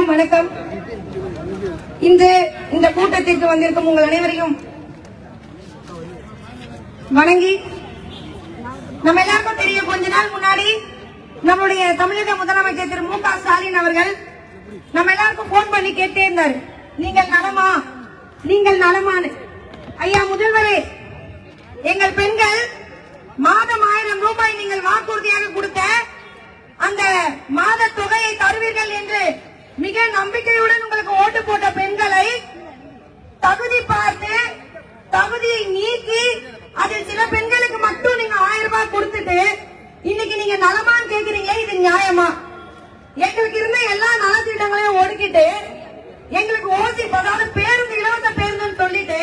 அனைவருக்கும் வணக்கம். இன்று இந்த கூட்டத்திற்கு வந்திருக்கும் உங்கள் அனைவரையும் வணங்கி நம்ம எல்லாருக்கும் தெரியும் கொஞ்ச நாள் முன்னாடி நம்முடைய தமிழக முதலமைச்சர் திரு மு க ஸ்டாலின் அவர்கள் நம்ம எல்லாருக்கும் போன் பண்ணி கேட்டே இருந்தார். நீங்கள் நலமா? நீங்கள் நலமானு ஐயா முதல்வரே எங்கள் பெண்கள் மாதம் ஆயிரம் ரூபாய் நீங்கள் வாக்குறுதியாக கொடுத்த அந்த மாத தொகையை தருவீர்கள் என்று மிக நம்பிக்கையுடன் உங்களுக்கு ஓட்டு போட்ட பெண்களை தகுதி பார்த்து தகுதியை நீக்கி அதில் சில பெண்களுக்கு மட்டும் நீங்க ஆயிரம் ரூபாய் கொடுத்துட்டு இன்னைக்கு நீங்க நலமான்னு கேக்குறீங்க இது நியாயமா? எங்களுக்கு இருந்த எல்லா நலத்திட்டங்களையும் ஒடுக்கிட்டு எங்களுக்கு ஓசி அதாவது பேருந்து இலவச பேருந்துன்னு சொல்லிட்டு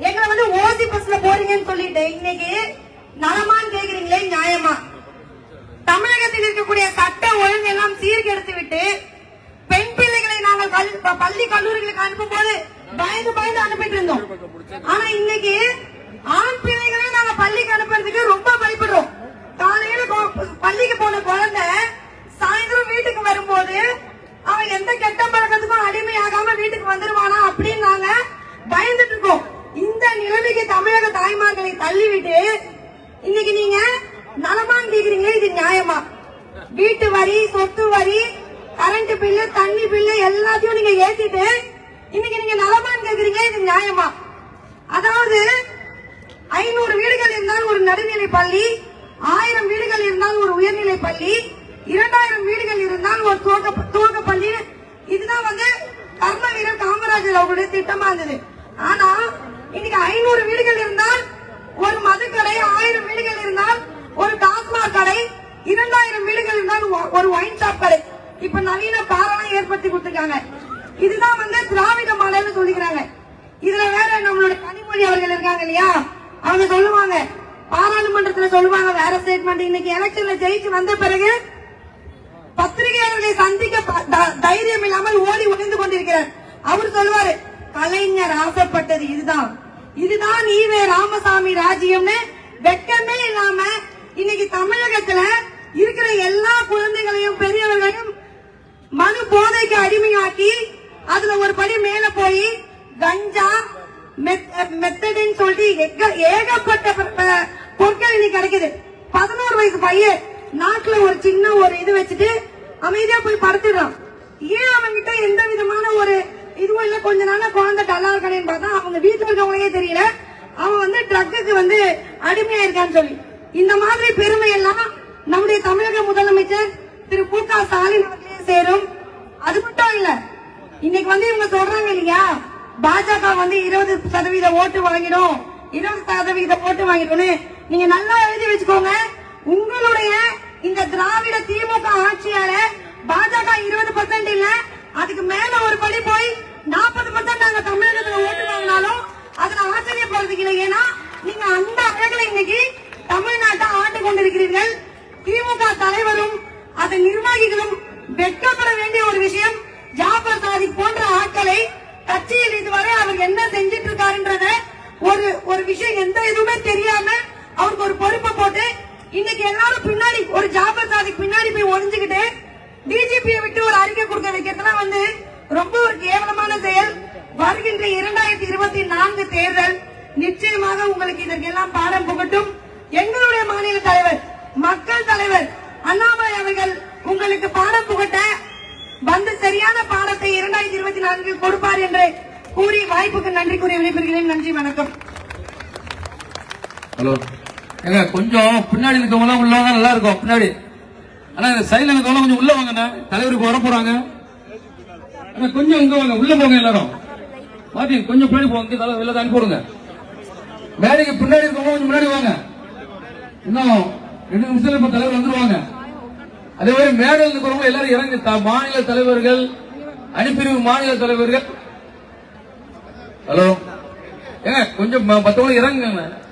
எங்களை வந்து ஓசி பஸ்ல போறீங்கன்னு சொல்லிட்டு இன்னைக்கு நலமான்னு கேக்குறீங்களே நியாயமா? தமிழகத்தில் இருக்கக்கூடிய சட்ட ஒழுங்கு எல்லாம் சீர்கெடுத்து விட்டு பெண் பிள்ளைகளை நாங்கள் பள்ளி கல்லூரிகளுக்கு அனுப்பும் போது பயந்து பயந்து அனுப்பிட்டு இருந்தோம். ஆனா இன்னைக்கு ஆண் பிள்ளைகளை நாங்க பள்ளிக்கு அனுப்புறதுக்கு ரொம்ப பயப்படுறோம். காலையில பள்ளிக்கு போன குழந்தை சாயந்தரம் வீட்டுக்கு வரும்போது அவன் எந்த கெட்ட பழக்கத்துக்கும் அடிமையாகாம வீட்டுக்கு வந்துருவானா அப்படின்னு நாங்க பயந்துட்டு இருக்கோம். இந்த நிலைமைக்கு தமிழக தாய்மார்களை தள்ளிவிட்டு இன்னைக்கு நீங்க நலமான்னு கேக்குறீங்களே இது நியாயமா? வீட்டு வரி சொத்து வரி கரண்ட் பில்லு தண்ணி பில்லு எல்லாத்தையும் நீங்க ஏத்திட்டு இன்னைக்கு நீங்க நலமான்னு கேக்குறீங்க இது நியாயமா? அதாவது ஐநூறு வீடுகள் இருந்தால் ஒரு நடுநிலை பள்ளி ஆயிரம் வீடுகள் இருந்தால் ஒரு உயர்நிலை பள்ளி இரண்டாயிரம் வீடுகள் இருந்தால் ஒரு துவக்க துவக்க பள்ளி. இதுதான் வந்து கர்ம வீரர் காமராஜர் அவருடைய திட்டமா இருந்தது. ஆனா இன்னைக்கு ஐநூறு வீடுகள் இருந்தால் ஒரு மதுக்கடை ஆயிரம் வீடுகள் இருந்தால் ஒரு டாஸ்மாக் கடை இரண்டாயிரம் வீடுகள் இருந்தால் ஒரு ஒயின் இப்ப நவீன பாலம் ஏற்படுத்தி கொடுத்திருக்காங்க. இதுதான் வந்து திராவிட மாடல்னு சொல்லிக்கிறாங்க. இதுல வேற நம்மளோட கனிமொழி அவர்கள் இருக்காங்க இல்லையா? அவங்க சொல்லுவாங்க. பாராளுமன்றத்துல சொல்லுவாங்க வேற ஸ்டேட்மெண்ட் இன்னைக்கு எலெக்ஷன்ல ஜெயிச்சு வந்த பிறகு பத்திரிகையாளர்களை சந்திக்க த- தைரியம் இல்லாமல் ஓடி ஒளிந்து கொண்டிருக்கிறார். அவர் சொல்லுவாரு கலைஞர் ஆசைப்பட்டது இதுதான். இதுதான் ஈவே ராமசாமி ராஜ்யம்னு வெட்கமே இல்லாம இன்னைக்கு தமிழகத்துல இருக்கிற எல்லா குழந்தைகளையும் பெரியவர்களையும் மனு போதைக்கு அடிமையாக்கி அதுல ஒரு படி மேல போய் கஞ்சா மெத்தடின்னு சொல்லிட்டு ஏக- ஏகப்பட்ட பொருட்கள் இன்னைக்கு கிடைக்குது. பதினோரு வயசு பையன் நாட்டுல ஒரு சின்ன ஒரு இது வச்சுட்டு அமைதியா போய் படுத்துடுறான். ஏன் அவன்கிட்ட எந்த விதமான ஒரு இதுவும் இல்ல? கொஞ்ச நாளா குழந்தை டல்லா இருக்கானேன்னு பார்த்தா அவங்க வீட்டுல இருக்கவங்களே தெரியல. அவன் வந்து ட்ரக்குக்கு வந்து அடிமையா இருக்கான்னு சொல்லி. இந்த மாதிரி பெருமை எல்லாம் நம்முடைய தமிழக முதலமைச்சர் திரு மு க ஸ்டாலின் அவர்களே சேரும் அது மட்டும் இல்ல இன்னைக்கு வந்து இவங்க சொல்றாங்க இல்லையா? பாஜக வந்து இருபது சதவீத ஓட்டு வாங்கிடும். இருபது சதவீத ஓட்டு வாங்கிடும்னு நீங்க நல்லா எழுதி வச்சுக்கோங்க. உங்களுடைய இந்த திராவிட திமுக ஆட்சியால பாஜக இருபது பர்சன்ட் இல்ல அதுக்கு மேல ஒரு படி போய் நாற்பது பர்சன்ட் நாங்க தமிழகத்துல ஓட்டு வாங்கினாலும் அதுல ஆச்சரியப்படுறதுக்கு இல்லை. ஏன்னா நீங்க அந்த அழகுல இன்னைக்கு தமிழ்நாட்டை ஆண்டு கொண்டிருக்கிறீர்கள். திமுக தலைவரும் அதன் நிர்வாகிகளும் வெட்கப்பட வேண்டிய ஒரு விஷயம். ஜாபர் சாதிக் போன்ற ஆட்களை கட்சியில் இதுவரை அவர் என்ன செஞ்சிட்டு இருக்காருன்றத ஒரு ஒரு விஷயம் எந்த இதுவுமே தெரியாம அவருக்கு ஒரு பொறுப்பை போட்டு இன்னைக்கு எல்லாரும் பின்னாடி ஒரு ஜாபர் சாதிக் பின்னாடி போய் ஒளிஞ்சுக்கிட்டு டிஜிபியை விட்டு ஒரு அறிக்கை கொடுக்க வைக்கிறதுலாம் வந்து ரொம்ப ஒரு கேவலமான செயல். வருகின்ற இரண்டாயிரத்தி இருபத்தி நான்கு தேர்தல் நிச்சயமாக உங்களுக்கு இதற்கெல்லாம் பாடம் புகட்டும். எங்களுடைய மாநில தலைவர் மக்கள் தலைவர் அண்ணாமலை அவர்கள் உங்களுக்கு பாடம் புகட்ட இரண்டாயிரத்தி கொடுப்பார் என்று கூறி வாய்ப்புக்கு நன்றி கூறி விடைபெறுகிறேன். நன்றி வணக்கம். ஹலோ. ஏங்க கொஞ்சம் பின்னாடி இருக்கவங்க உள்ள வாங்க நல்லா இருக்கும் பின்னாடி. ஆனா இந்த சைடுல இருக்கவங்க கொஞ்சம் உள்ள வாங்க தலைவருக்கு வர போறாங்க. கொஞ்சம் இங்க வாங்க உள்ள போங்க எல்லாரும். பாத்தீங்க கொஞ்சம் பின்னாடி போங்க தலைவர் வெளில அனுப்பி போடுங்க. மேடைக்கு பின்னாடி இருக்கவங்க கொஞ்சம் முன்னாடி வாங்க. இன்னும் ரெண்டு நிமிஷத்துல இப்ப தலைவர் வந்துருவாங்க. அதே மாதிரி மேடையில் இருக்கிறவங்க எல்லாரும் இறங்கி மாநில தலைவர்கள் அணிப்பிரிவு மாநில தலைவர்கள். ஹலோ. ஏங்க கொஞ்சம் ம- இறங்குங்க.